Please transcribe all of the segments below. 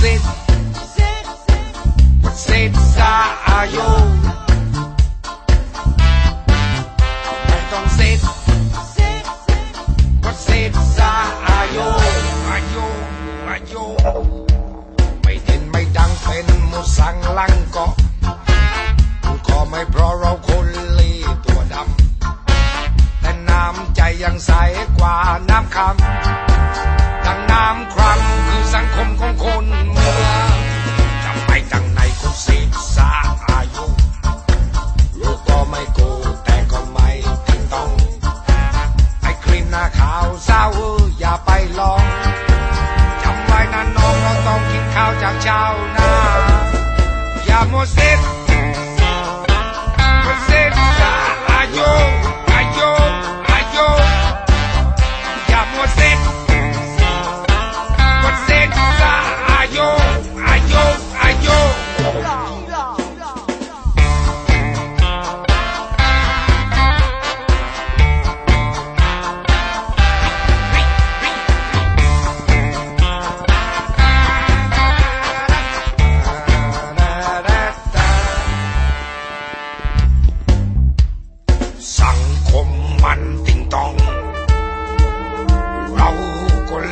ไม่ ดังลังเกาะก็ไม่เพราะเราคนลีตัวดำ แต่น้ำใจยังใสกว่าน้ำคำดังน้ำครังคือสังคมของคนเมืองจะไปทางไหนก็สิบสาอายุลูกก็ไม่โกแต่ก็ไม่ติงต้อง ไอ้ครีมหน้าขาวเศร้าอย่าไปลอง จำไว้นะน้องเราต้องกินข้าวจากเช้านา อย่ามัว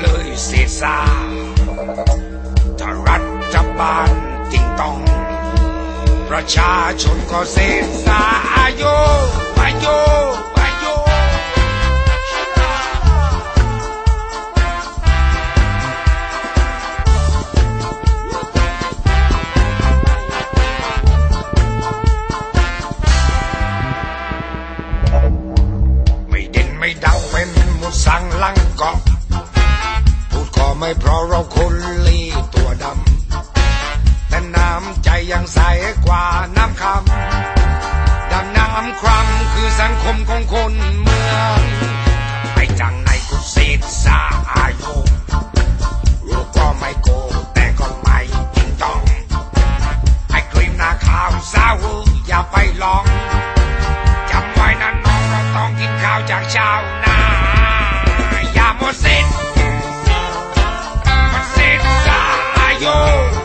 เลยเสียสาถ้ารัฐบาลติงต้อง ประชาชนก็เสียสาอายุอายุอายุไม่เด่นไม่ดังเป็นมุสังลังเกาะพูดก็ ไม่เพราะเราคนลีตัวดำ แต่น้ำใจยังใสกว่าน้ำคำดังน้ำครำคือสังคมของคนเมืองไอจังในกุศิษสาอายุรู้ก็ไม่โกแต่ก็ไม่จริงต้อง ไอครีมหน้าขาวสาวอย่าไปลองจำไว้นะน้องเราต้องกินข้าวจากชาวนาอย่าหมดสิ้น go.